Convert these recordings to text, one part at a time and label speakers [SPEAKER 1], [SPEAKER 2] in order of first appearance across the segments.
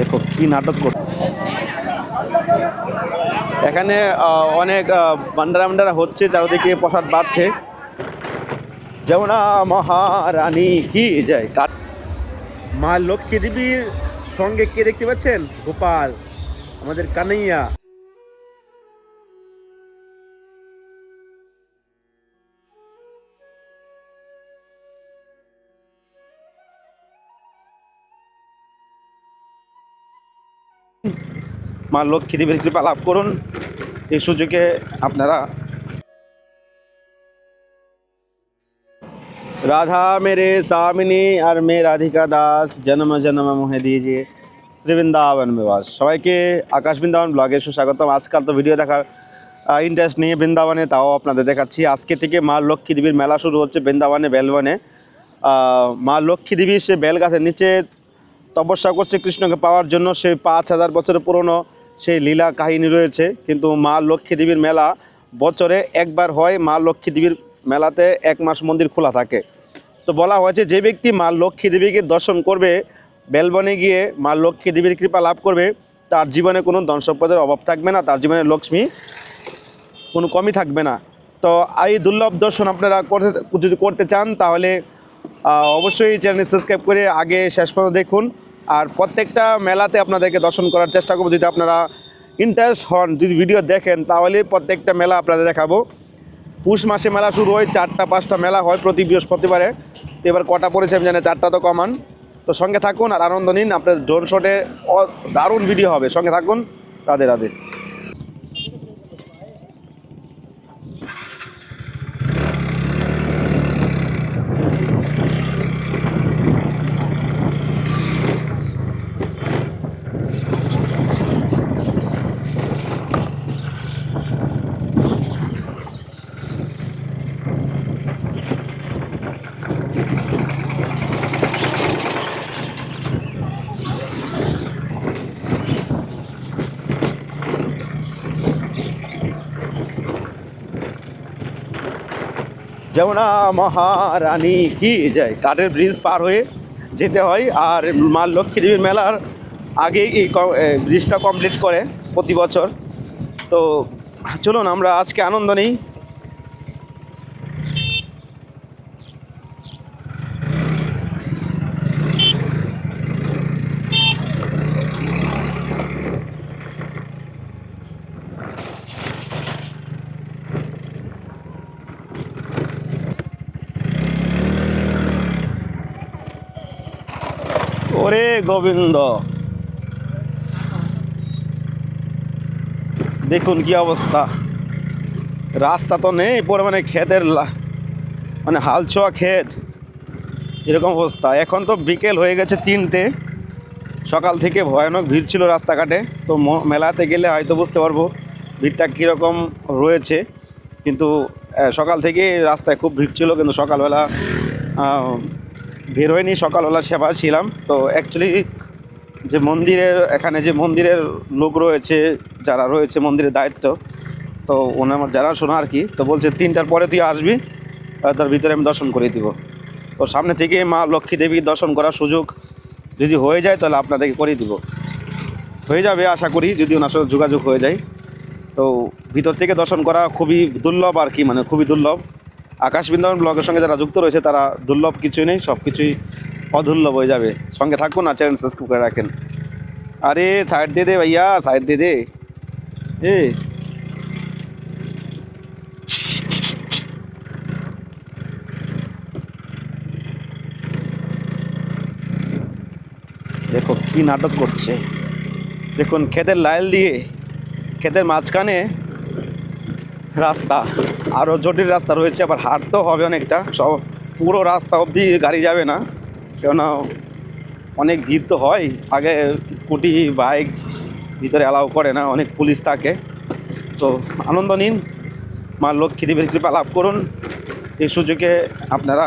[SPEAKER 1] দেখো কি নাটক কর এখানে অনেক ভান্ডারা ভান্ডারা হচ্ছে চারদিকে প্রসাদ বাড়ছে। যেমন মহারানী কি যায় মা লক্ষ্মী দেবীর সঙ্গে কে দেখতে পাচ্ছেন? গোপাল আমাদের কানাইয়া। মা লক্ষ্মী দেবীর কৃপা লাভ করুন। এই সুযোগে আপনারা রাধা মেরে সামিনী আর মে রাধিকা দাস, জন্ম জন্ম মোহে দিয়ে শ্রী বৃন্দাবন বিবাস সবাইকে আকাশ বৃন্দাবন ব্লগে সুস্বাগতম। আজকাল তো ভিডিও দেখার ইন্টারেস্ট নিয়ে বৃন্দাবনে, তাও আপনাদের দেখাচ্ছি। আজকে থেকে মা লক্ষ্মী দেবীর মেলা শুরু হচ্ছে বৃন্দাবনে, বেলবনে। মা লক্ষ্মী দেবী সে বেলগাছের নিচে তপস্যা করছে কৃষ্ণকে পাওয়ার জন্য। সে পাঁচ হাজার বছরের পুরনো সেই লীলা কাহিনী রয়েছে, কিন্তু মা লক্ষ্মী দেবীর মেলা বছরে একবার হয়। মা লক্ষ্মী দেবীর মেলাতে এক মাস মন্দির খোলা থাকে। তো বলা হয়েছে, যে ব্যক্তি মা লক্ষ্মী দেবীকে দর্শন করবে, বেলবনে গিয়ে মা লক্ষ্মী দেবীর কৃপা লাভ করবে, তার জীবনে কোনো ধন সম্পদের অভাব থাকবে না, তার জীবনে লক্ষ্মী কোনো কমই থাকবে না। তো এই দুর্লভ দর্শন আপনারা করতে, যদি করতে চান, তাহলে অবশ্যই চ্যানেল সাবস্ক্রাইব করে আগে শেষ পর্যন্ত দেখুন। আর প্রত্যেকটা মেলাতে আপনাদেরকে দর্শন করার চেষ্টা করব। যদি আপনারা ইন্টারেস্ট হন, যদি ভিডিও দেখেন, তাহলে প্রত্যেকটা মেলা আপনাদের দেখাবো। পুষ মাসে মেলা শুরু হয়, চারটা, পাঁচটা মেলা হয় প্রতি বৃহস্পতিবারে। তো এবার কটা পড়েছে আমি জানি, চারটা তো কমান। তো সঙ্গে থাকুন আর আনন্দ নিন আপনার ড্রোন শটে দারুণ ভিডিও হবে। সঙ্গে থাকুন, রাধে রাধে। যেমন মহারানী, কি যায় কাঠের ব্রিজ পার হয়ে যেতে হয়, আর মা লক্ষ্মী দেবীর মেলার আগেই এই ব্রিজটা কমপ্লিট করে প্রতি বছর। তো চলুন, আমরা আজকে আনন্দ নিই। ওরে গোবিন্দ। দেখুন কি অবস্থা। রাস্তা তো নেই, পরে মানে লা- মানে হাল ছোঁয়া ক্ষেত। এরকম অবস্থা। এখন তো বিকেল হয়ে গেছে তিনটে। সকাল থেকে ভয়ানক ভিড় ছিল রাস্তাঘাটে। তো মেলাতে গেলে হয়তো বুঝতে পারব ভিড়টা কীরকম রয়েছে। কিন্তু সকাল থেকে রাস্তায় খুব ভিড় ছিল। কিন্তু সকালবেলা বের হয়নি, সকালবেলা সেবা ছিলাম। তো অ্যাকচুয়ালি যে মন্দিরের, এখানে যে মন্দিরের লোক রয়েছে, যারা রয়েছে মন্দিরের দায়িত্ব, তো ওনার আমার যারা শোনা আর কি, তো বলছে তিনটার পরে তুই আসবি তার ভিতরে আমি দর্শন করে দিব। তো সামনে থেকে মা লক্ষ্মী দেবীর দর্শন করার সুযোগ যদি হয়ে যায়, তাহলে আপনাদেরকে করে দিব। হয়ে যাবে আশা করি, যদি ওনার সাথে যোগাযোগ হয়ে যায়। তো ভিতর থেকে দর্শন করা খুবই দুর্লভ আর কি মানে খুবই দুর্লভ। আকাশ বৃন্দাবন ব্লগের সঙ্গে যারা যুক্ত রয়েছে, তারা দুর্লভ কিছুই নেই সব কিছুই অদুর্লভ হয়ে যাবে। সঙ্গে থাকুন আর চ্যানেল সাবস্ক্রাইব করে রাখেন। আরে সাইড দিয়ে দে ভাইয়া সাইড দিয়ে দে। এ। দেখো কি নাটক করছে। দেখুন, ক্ষেতের লাইল দিয়ে, ক্ষেতের মাঝখানে রাস্তা। আরও জটিল রাস্তা রয়েছে, আবার হাঁটতেও হবে অনেকটা। সব পুরো রাস্তা অবধি গাড়ি যাবে না, কেননা অনেক ভিড় তো হয়। আগে স্কুটি, বাইক ভিতরে অ্যালাউ করে না, অনেক পুলিশ থাকে। তো আনন্দ নিন, মা লক্ষ্মী দেবীর কৃপা লাভ করুন। এই সুযোগে আপনারা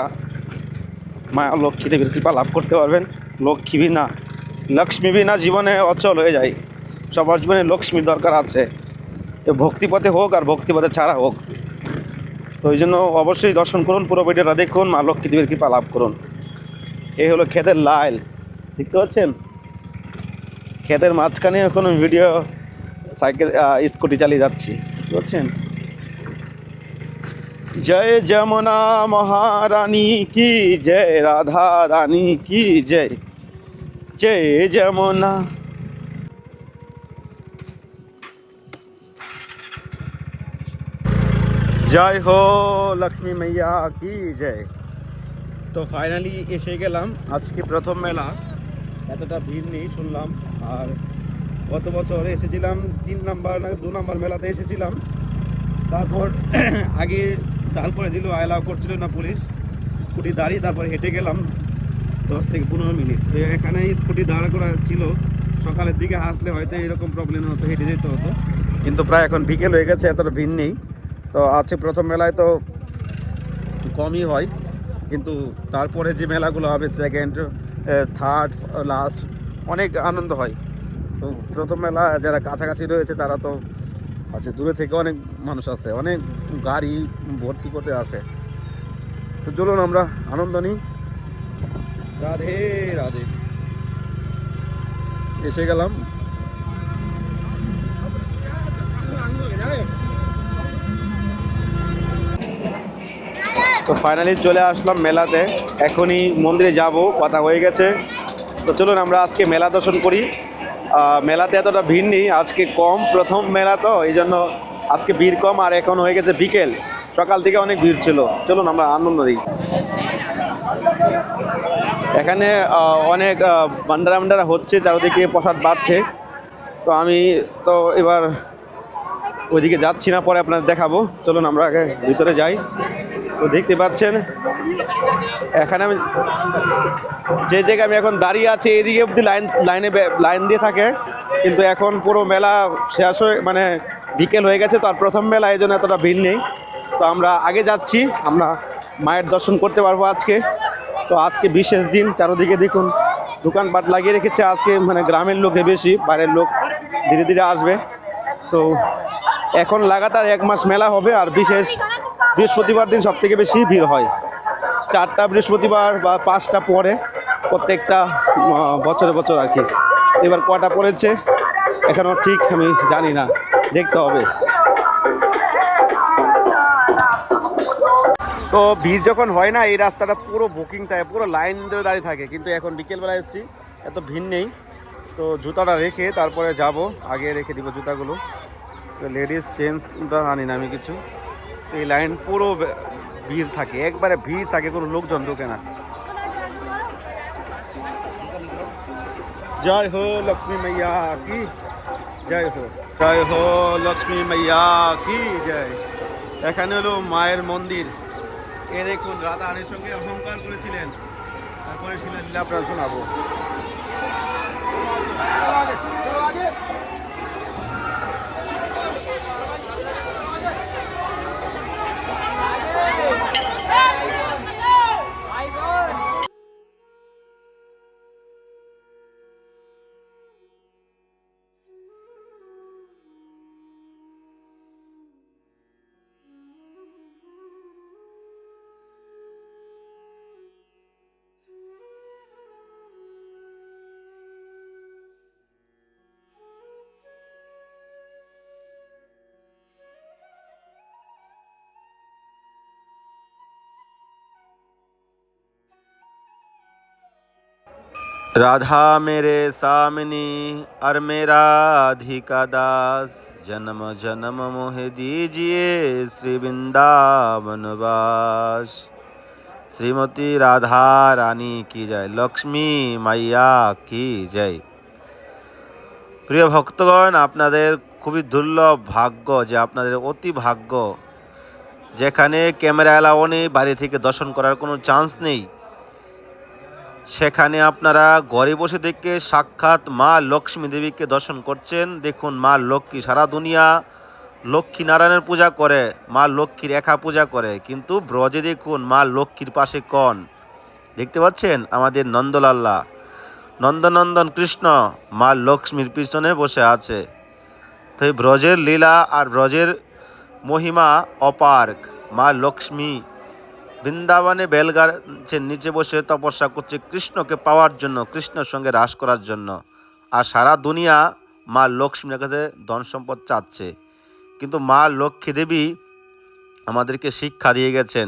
[SPEAKER 1] মা লক্ষ্মী দেবীর কৃপা লাভ করতে পারবেন। লক্ষ্মী বিনা লক্ষ্মী বিনা জীবনে অচল হয়ে যায়। সবার জীবনে লক্ষ্মীর দরকার আছে। ভক্তিপথে হোক আর ভক্তিপথে ছাড়া হোক। তো এই জন্য অবশ্যই দর্শন করুন, পুরো ভিডিওটা দেখুন, মা লক্ষ্মী দেবীর কৃপা লাভ করুন। এই হলো ক্ষেতের লাইল দেখতে পাচ্ছেন ক্ষেতের মাঝখানে এখন ভিডিও সাইকেল স্কুটি চালিয়ে যাচ্ছি বুঝতে পারছেন জয় যমুনা মহারানী কি জয়, রাধা রানী কি জয় জয় যমুনা জয় হো লক্ষ্মী মাইয়া কি জয়। তো ফাইনালি এসে গেলাম। আজকে প্রথম মেলা। এতটা ভিড় নেই শুনলাম। আর গত বছর এসেছিলাম তিন নাম্বার না দু নাম্বার মেলাতে এসেছিলাম। তারপর আগে করে দিল অ্যালাউ করছিল না পুলিশ। স্কুটি দাঁড়িয়ে তারপর হেঁটে গেলাম দশ থেকে পনেরো মিনিট। তো এখানে স্কুটি দাঁড় করা ছিল। সকালের দিকে আসলে হয়তো এরকম প্রবলেম হতো হেঁটে যেতে হতো। কিন্তু প্রায় এখন বিকেল হয়ে গেছে এতটা ভিড় নেই। তো আছে প্রথম মেলায় তো কমই হয়, কিন্তু তারপরে যে মেলাগুলো হবে সেকেন্ড থার্ড লাস্ট অনেক আনন্দ হয়। তো প্রথম মেলা যারা কাছাকাছি রয়েছে তারা তো আছে, দূরে থেকে অনেক মানুষ আসে, অনেক গাড়ি ভর্তি করতে আসে। তো চলুন আমরা আনন্দ নিই। রাধে রাধে। এসে গেলাম। তো ফাইনালি চলে আসলাম মেলাতে। এখনই মন্দিরে যাব, কথা হয়ে গেছে। তো চলুন আমরা আজকে মেলা দর্শন করি। মেলাতে এতটা ভিড় নেই, আজকে কম, প্রথম মেলা তো, এই জন্য আজকে ভিড় কম, আর এখন হয়ে গেছে বিকেল। সকাল থেকে অনেক ভিড় ছিল। চলুন আমরা আনন্দ দিই এখানে অনেক ভান্ডারা ভান্ডারা হচ্ছে, চারদিকে প্রসাদ বাড়ছে। তো আমি তো এবার ওইদিকে যাচ্ছি না, পরে আপনাদের দেখাবো। চলুন আমরা আগে ভিতরে যাই। তো দেখতে পাচ্ছেন, এখানে আমি যে জায়গায় আমি এখন দাঁড়িয়ে আছি, এদিকে অব্দি লাইন, লাইনে লাইন দিয়ে থাকে। কিন্তু এখন পুরো মেলা শেষ হয়ে মানে বিকেল হয়ে গেছে, তো আর প্রথম মেলা এই জন্য এতটা ভিড় নেই। তো আমরা আগে যাচ্ছি, আমরা মায়ের দর্শন করতে পারব আজকে। তো আজকে বিশেষ দিন, চারোদিকে দেখুন, দোকানপাট লাগিয়ে রেখেছে আজকে মানে গ্রামের লোকে বেশি, বাইরের লোক ধীরে ধীরে আসবে। তো এখন লাগাতার এক মাস মেলা হবে আর বিশেষ বৃহস্পতিবার দিন সব থেকে বেশি ভিড় হয়। চারটা বৃহস্পতিবার বা পাঁচটা পরে প্রত্যেকটা বছরে বছর আর কি। এবার কটা পড়েছে, এখনও ঠিক আমি জানি না, দেখতে হবে। তো ভিড় যখন হয় না, এই রাস্তাটা পুরো বুকিং থাকে, পুরো লাইন ধরে দাঁড়িয়ে থাকে। কিন্তু এখন বিকেলবেলা এসেছি, এত ভিড় নেই। তো জুতাটা রেখে তারপরে যাব, আগে রেখে দিব জুতাগুলো। লেডিস জেন্টসটা আনি না আমি কিছু। তো এই লাইন পুরো ভিড় থাকে। একবারে ভিড় থাকে, কোনো লোকজন ঢোকে না। জয় হো লক্ষ্মী মাইয়া কি? জয় হো। জয় হো লক্ষ্মী মাইয়া কি? জয়। এখানে হলো মায়ের মন্দির। এ দেখুন রাধা রানীর সঙ্গে অহংকার করেছিলেন। তারপরে শিলালীলা আপনারা শোনাবো। राधा मेरे सामने और मेरा अधिका दास जन्म जन्म मोह दीजिए श्री वृंदावन वास শ্রীমতী রাধা রানী কি জয় লক্ষ্মী মাইয়া কি জয় প্রিয় ভক্তগণ আপনাদের খুবই দুর্লভ ভাগ্য যে আপনাদের অতি ভাগ্য যেখানে ক্যামেরা অ্যালাও নেই বাড়ি থেকে দর্শন করার কোনো চান্স নেই সেখানে আপনারা ঘরে বসে থেকে সাক্ষাৎ মা লক্ষ্মী দেবীকে দর্শন করছেন। দেখুন, মা লক্ষ্মী সারা দুনিয়া লক্ষ্মী নারায়ণের পূজা করে, মা লক্ষ্মীর একা পূজা করে। কিন্তু ব্রজে দেখুন, মা লক্ষ্মীর পাশে কন। দেখতে পাচ্ছেন? আমাদের নন্দলাল্লা। নন্দনন্দন কৃষ্ণ মা লক্ষ্মীর পিছনে বসে আছে। তো এই ব্রজের লীলা আর ব্রজের মহিমা অপার্ক। মা লক্ষ্মী বৃন্দাবনে বেলগাছের নিচে বসে তপস্যা করছে কৃষ্ণকে পাওয়ার জন্য, কৃষ্ণের সঙ্গে রাস করার জন্য। আর সারা দুনিয়া মা লক্ষ্মীর কাছে ধন সম্পদ চাচ্ছে। কিন্তু মা লক্ষ্মী দেবী আমাদেরকে শিক্ষা দিয়ে গেছেন,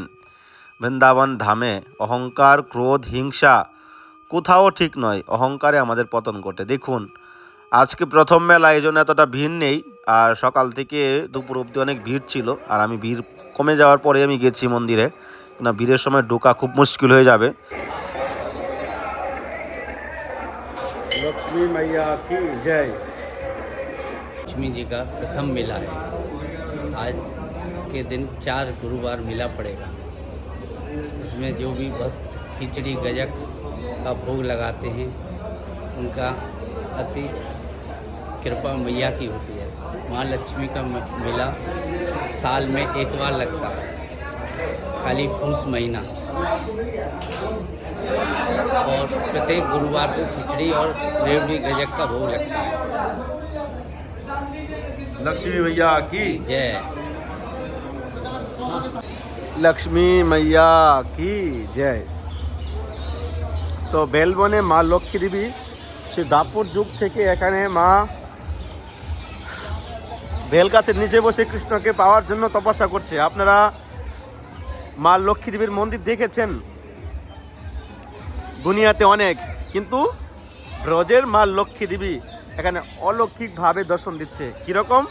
[SPEAKER 1] বৃন্দাবন ধামে অহংকার, ক্রোধ, হিংসা কোথাও ঠিক নয়, অহংকারে আমাদের পতন ঘটে। দেখুন, আজকে প্রথম মেলা এই জন্য এতটা ভিড় নেই, আর সকাল থেকে দুপুর অবধি অনেক ভিড় ছিল, আর আমি ভিড় কমে যাওয়ার পরে আমি গেছি মন্দিরে। না ভিড়ের সময় ঢোকা খুব মুশকিল হয়ে যাবে লক্ষ্মী মাইয়া কি জয়
[SPEAKER 2] लक्ष्मी जी का प्रथम मेला है आज के दिन चार गुरुवार मेला पड़ेगा उसमें जो भी भक्त खिचड़ी गजक का भोग लगाते हैं उनका अति कृपा मैया की होती है माँ लक्ष्मी का म- मेला साल में एक बार लगता है खाली पूस महीना और प्रत्येक गुरुवार को खिचड़ी और रेवड़ी गजक का भोग लगता है
[SPEAKER 1] लक्ष्मी मैया की
[SPEAKER 2] जय
[SPEAKER 1] লক্ষ্মী মাইয়া কি জয় তো বেলবনে মা লক্ষ্মী দেবী সে দাপর যুগ থেকে এখানে মা বেল গাছের নিচে বসে কৃষ্ণকে পাওয়ার জন্য তপস্যা করছে আপনারা মা লক্ষ্মী দেবীর মন্দির দেখেছেন। দুনিয়াতে অনেক, কিন্তু ব্রজের মা লক্ষ্মী দেবী এখানে অলৌকিকভাবে দর্শন দিচ্ছে। কীরকম?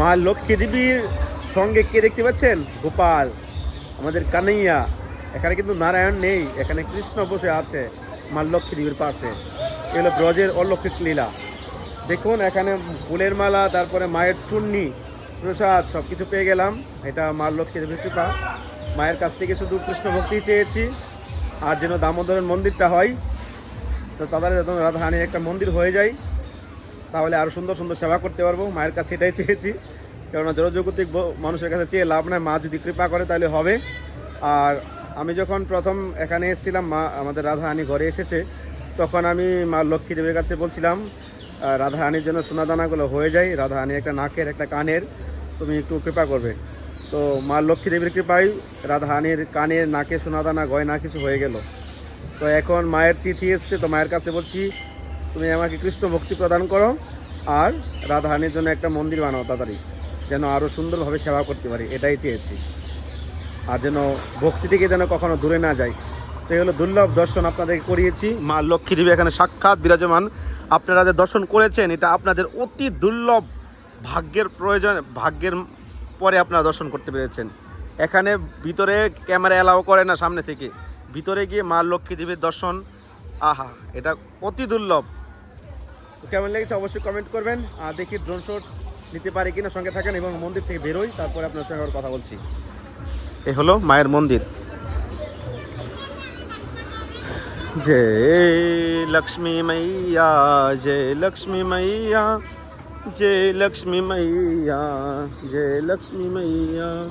[SPEAKER 1] মা লক্ষ্মী দেবীর সঙ্গে কে দেখতে পাচ্ছেন? গোপাল, আমাদের কানাইয়া। এখানে কিন্তু নারায়ণ নেই, এখানে কৃষ্ণ বসে আছে মা লক্ষ্মী দেবীর পাশে। এগুলো ব্রজের অলৌকিক লীলা। দেখুন, এখানে ফুলের মালা, তারপরে মায়ের চুন্নি। প্রসাদ সব কিছু পেয়ে গেলাম। এটা মা লক্ষ্মী দেবীর কৃপা মায়ের কাছ থেকে শুধু কৃষ্ণ ভক্তি চেয়েছি। আর যেন দামোদরের মন্দিরটা হয়, তো তাদের যেন রাধারানীর একটা মন্দির হয়ে যায়। তাহলে আরও সুন্দর সুন্দর সেবা করতে পারব। মায়ের কাছে এটাই চেয়েছি। কেননা জনজাগতিক মানুষের কাছে চেয়ে লাভ নাই। মা যদি কৃপা করে তাহলে হবে। আর আমি যখন প্রথম এখানে এসেছিলাম, মা আমাদের রাধারানী ঘরে এসেছে, তখন আমি মা লক্ষ্মী দেবীর কাছে বলছিলাম রাধারানীর জন্য সোনাদানাগুলো হয়ে যায়। রাধারানী একটা নাকের, একটা কানের। তুমি একটু কৃপা করবে। তো মা লক্ষ্মী দেবীর কৃপায় রাধারানীর কানের, নাকে সোনাদানা, গয়না কিছু হয়ে গেল। তো এখন মায়ের তিথি এসছে, তো মায়ের কাছে বলছি, তুমি আমাকে কৃষ্ণ ভক্তি প্রদান করো আর রাধারানীর জন্য একটা মন্দির বানাও তাড়াতাড়ি, যেন আরও সুন্দরভাবে সেবা করতে পারি, এটাই চেয়েছি। আর যেন ভক্তি থেকে যেন কখনো দূরে না যায়। তো এই হলো দুর্লভ দর্শন আপনাদেরকে করিয়েছি। মা লক্ষ্মী দেবী এখানে সাক্ষাৎ বিরাজমান। আপনারা যে দর্শন করেছেন এটা আপনাদের অতি দুর্লভ ভাগ্যের প্রয়োজন ভাগ্যের পরে আপনারা দর্শন করতে পেরেছেন। এখানে ভিতরে ক্যামেরা অ্যালাউ করে না সামনে থেকে। ভিতরে গিয়ে মা লক্ষ্মী দেবীর দর্শন আহা এটা অতি দুর্লভ। কেমন লেগেছে অবশ্যই কমেন্ট করবেন। আর দেখি ড্রোন শট নিতে পারি কিনা সঙ্গে থাকেন এবং মন্দির থেকে বেরোই তারপরে আপনার সঙ্গে আবার কথা বলছি। এ হলো মায়ের মন্দির। जय लक्ष्मी मैया, जय लक्ष्मी मैया, जय लक्ष्मी मैया, जय लक्ष्मी मैया,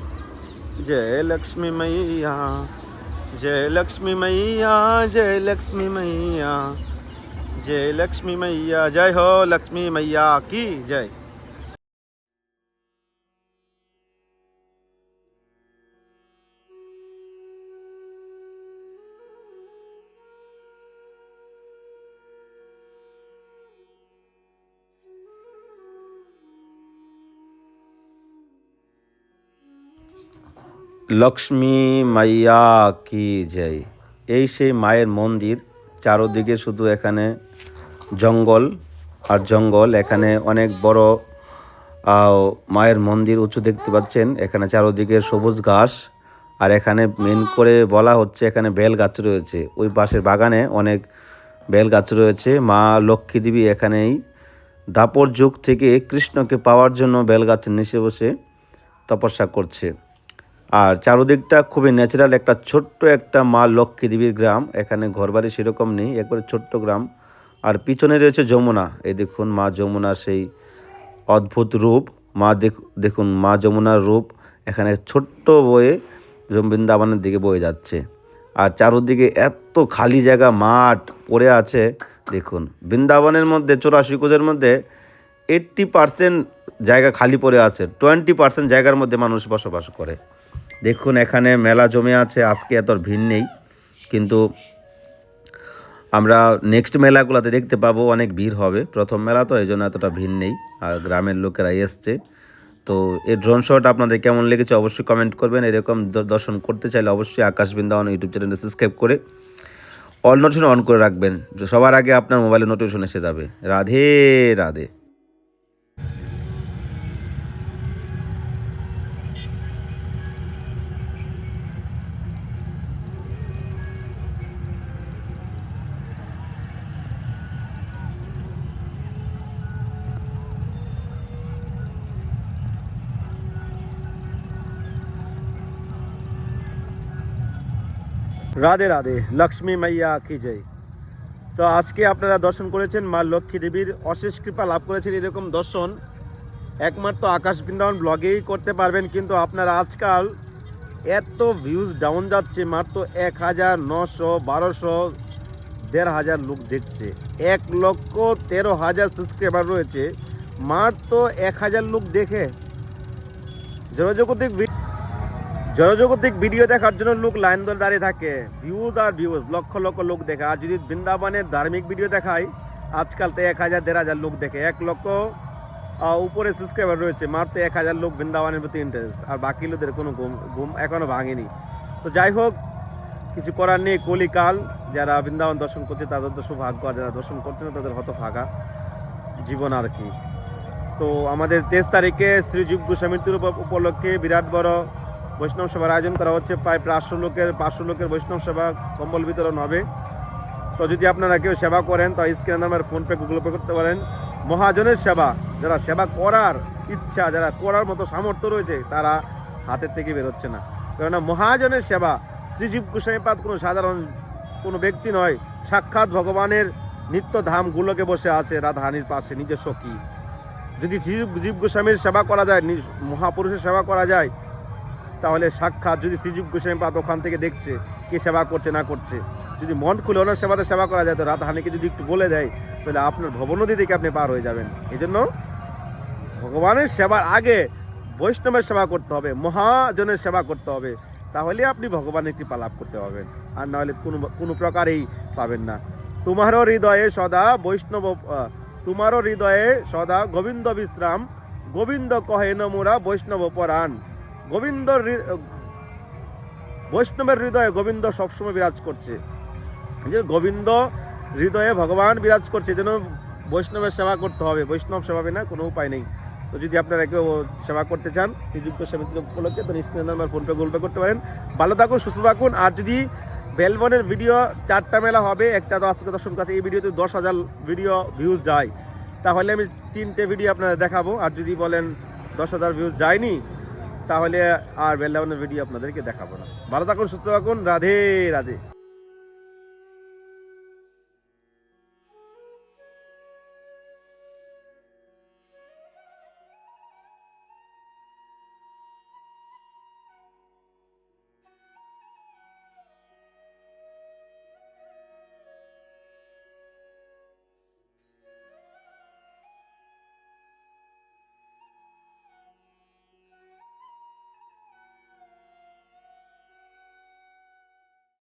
[SPEAKER 1] जय लक्ष्मी मैया, जय लक्ष्मी मैया, जय लक्ष्मी मैया, जय लक्ष्मी मैया, जय हो लक्ष्मी मैया की जय। লক্ষ্মী মাইয়া কি জয়। এই সেই মায়ের মন্দির, চারোদিকে শুধু এখানে জঙ্গল আর জঙ্গল। এখানে অনেক বড় মায়ের মন্দির উঁচু দেখতে পাচ্ছেন। এখানে চারোদিকে সবুজ ঘাস আর এখানে মেন করে বলা হচ্ছে এখানে বেল গাছ রয়েছে। ওই পাশের বাগানে অনেক বেল গাছ রয়েছে। মা লক্ষ্মী দেবী এখানেই দাপর যুগ থেকে কৃষ্ণকে পাওয়ার জন্য বেল গাছের নিচে বসে তপস্যা করছে। আর চারদিকটা খুবই ন্যাচারাল একটা ছোট্ট একটা মা লক্ষ্মী দেবীর গ্রাম। এখানে ঘরবাড়ি সেরকম নেই, একবারে ছোট্ট গ্রাম। আর পিছনে রয়েছে যমুনা। এই দেখুন মা যমুনার সেই অদ্ভুত রূপ। মা দেখ- দেখুন মা যমুনার রূপ। এখানে ছোট্ট বয়ে বৃন্দাবনের দিকে বয়ে যাচ্ছে। আর চারোদিকে এত খালি জায়গা, মাঠ পড়ে আছে। দেখুন, বৃন্দাবনের মধ্যে, চৌরাশি কোজের মধ্যে এইট্টি পার্সেন্ট জায়গা খালি পড়ে আছে। টোয়েন্টি পার্সেন্ট জায়গার মধ্যে মানুষ বসবাস করে। দেখুন, এখানে মেলা জমে আছে, আজকে এত ভিড় নেই। কিন্তু আমরা নেক্সট মেলাগুলোতে দেখতে পাবো, অনেক ভিড় হবে। প্রথম মেলা তো, এই জন্য এতটা ভিড় নেই, আর গ্রামের লোকেরা এসছে। তো এই ড্রোন শট আপনাদের কেমন লেগেছে অবশ্যই কমেন্ট করবেন। এরকম দর্শন করতে চাইলে অবশ্যই আকাশ বৃন্দাবন ইউটিউব চ্যানেলটা সাবস্ক্রাইব করে অল নোটিফিকেশন অন করে রাখবেন। সবার আগে আপনার মোবাইলে নোটিফিকেশন এসে যাবে। রাধে রাধে। রাধে রাধে, লক্ষ্মী মাইয়া কি জয়। তো আজকে আপনারা দর্শন করেছেন মা লক্ষ্মী দেবীর অশেষ কৃপা লাভ করেছেন এরকম দর্শন। একমাত্র আকাশ বৃন্দাবন ব্লগেই করতে পারবেন, কিন্তু আপনারা আজকাল এত ভিউজ ডাউন যাচ্ছে, মাত্র এক হাজার নশো, বারোশো, দেড় হাজার লোক দেখছে। এক লক্ষ তেরো হাজার সাবস্ক্রাইবার রয়েছে, মাত্র এক হাজার লোক দেখে। জনজগতিক জনজগতিক ভিডিও দেখার জন্য লোক লাইন ধরে দাঁড়িয়ে থাকে। ভিউজ আর ভিউজ লক্ষ লক্ষ লোক দেখে। আর যদি বৃন্দাবনের ধার্মিক ভিডিও দেখায় আজকাল তো এক হাজার, দেড় হাজার লোক দেখে। এক লক্ষ উপরে সাবস্ক্রাইবার রয়েছে, মাত্র এক হাজার লোক বৃন্দাবনের প্রতি ইন্টারেস্ট আর বাকি লোকদের কোনো ঘুম ঘুম এখনও ভাঙেনি। তো যাই হোক, কিছু করার নেই, কলিকাল। যারা বৃন্দাবন দর্শন করছে, তাদের তো সৌভাগ্য। আর যারা দর্শন করছে না, তাদের হত ফাঁকা জীবন আর কি। তো আমাদের তেইশ তারিখে শ্রীজীব গোস্বামীর তিরু উপলক্ষে বিরাট বড় বৈষ্ণব সভার আয়োজন করা হচ্ছে। প্রায় পাঁচশো লোকের পাঁচশো লোকের বৈষ্ণব সেবা কম্বল বিতরণ হবে। তো যদি আপনারা কেউ সেবা করেন, তো screen number PhonePe, Google Pay করতে পারেন। মহাজনের সেবা, যারা সেবা করার ইচ্ছা, যারা করার মতো সামর্থ্য রয়েছে, তারা হাতের থেকে বেরোচ্ছে না। কেননা মহাজনের সেবা, শ্রীজীব গোস্বামীপাদ কোনো সাধারণ কোনো ব্যক্তি নয়। সাক্ষাৎ ভগবানের নিত্য ধামগুলোকে বসে আছে রাধাহানির পাশে, নিজস্ব কি। যদি জীব জীব গোস্বামীর সেবা করা যায় মহাপুরুষের সেবা করা যায় তাহলে সাক্ষাৎ যদি শ্রীজীব গোস্বামী পাদ ওখান থেকে দেখছে কে সেবা করছে, না করছে। যদি মন খুলে ওনার সেবাতে সেবা করা যায়, তো রাধাহানিকে যদি একটু বলে দেয়, তাহলে আপনার ভবনদী থেকে আপনি পার হয়ে যাবেন। এই জন্য ভগবানের সেবার আগে বৈষ্ণবের সেবা করতে হবে, মহাজনের সেবা করতে হবে। তাহলে আপনি ভগবানের কৃপা লাভ করতে পারবেন। আর নাহলে কোনো কোনো প্রকারেই পাবেন না। তোমারও হৃদয়ে সদা বৈষ্ণব তোমারও হৃদয়ে সদা গোবিন্দ বিশ্রাম, গোবিন্দ কহে নমুরা বৈষ্ণব পরাণ। গোবিন্দ বৈষ্ণবের হৃদয়ে গোবিন্দ সবসময় বিরাজ করছে। যে গোবিন্দ হৃদয়ে ভগবান বিরাজ করছে যেন বৈষ্ণবের সেবা করতে হবে। বৈষ্ণব সেবা বিনা কোনো উপায় নেই। তো যদি আপনারা কেউ সেবা করতে চান, শ্রীযুক্ত সমিতি উপলক্ষে, তো screen number PhonePe, Google Pay করতে পারেন। ভালো থাকুন, সুস্থ থাকুন। আর যদি বেলবনের ভিডিও চারটা মেলা হবে, একটা তো আজকে দর্শন কাছে, এই ভিডিওতে দশ হাজার ভিডিও ভিউজ যায়। তাহলে আমি তিনটে ভিডিও আপনাদের দেখাবো। আর যদি বলেন দশ হাজার ভিউজ যায়নি তাহলে আর বেলবনের ভিডিও আপনাদেরকে দেখাবো না। ভালো থাকুন সুস্থ থাকুন রাধে রাধে।